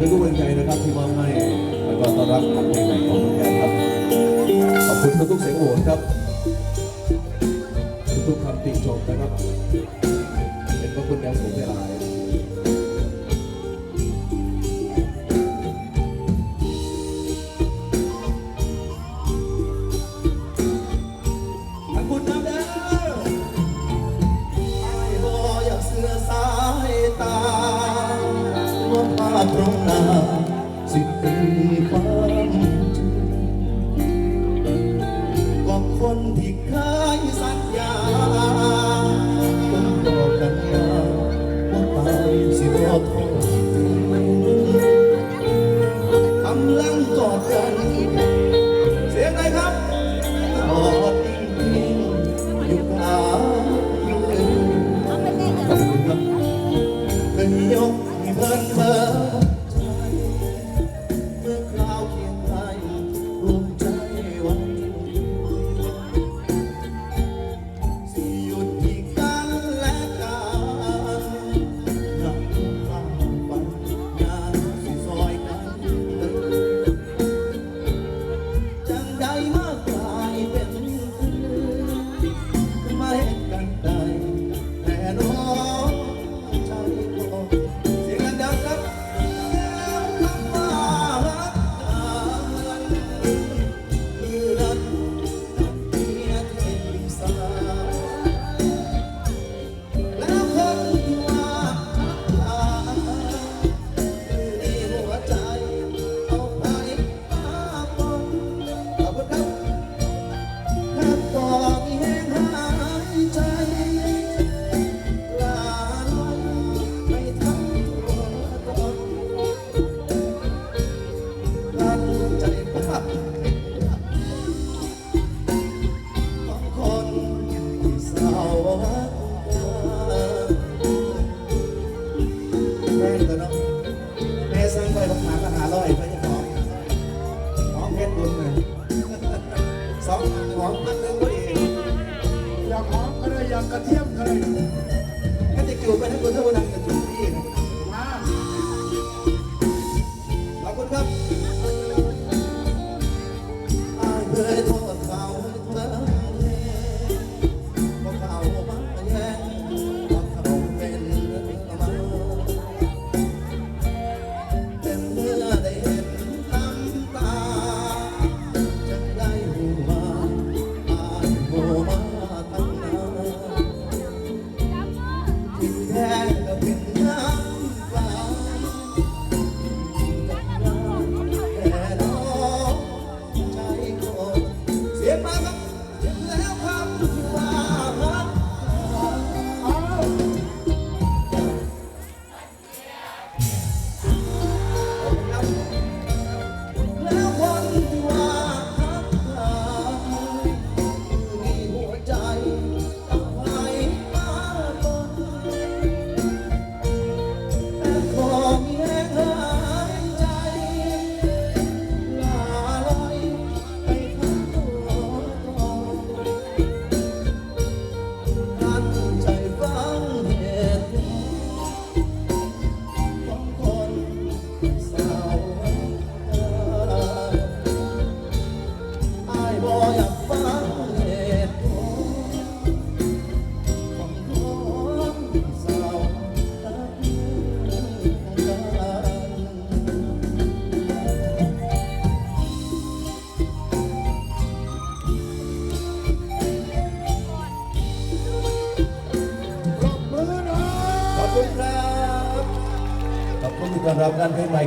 เป็นกำลังใจนะครับที่มอบให้แล้วก็ต้อนรับกับเพลงใหม่ของแกครับขอบคุณทุกเสียงโหวตครับ ทุกๆคำติชมนะครับ เพราะอาสิตีความจก็คนที่เคยสัก แม่ตัวน้อแม่สั่งไปบัหาก็หาร้อยไปจะองของเพชรบุญเลยสองของมันหนึ่งยากหอมก็ได้อยากกระเทียมก็ได้ ต้อนรับด้านเพชรม่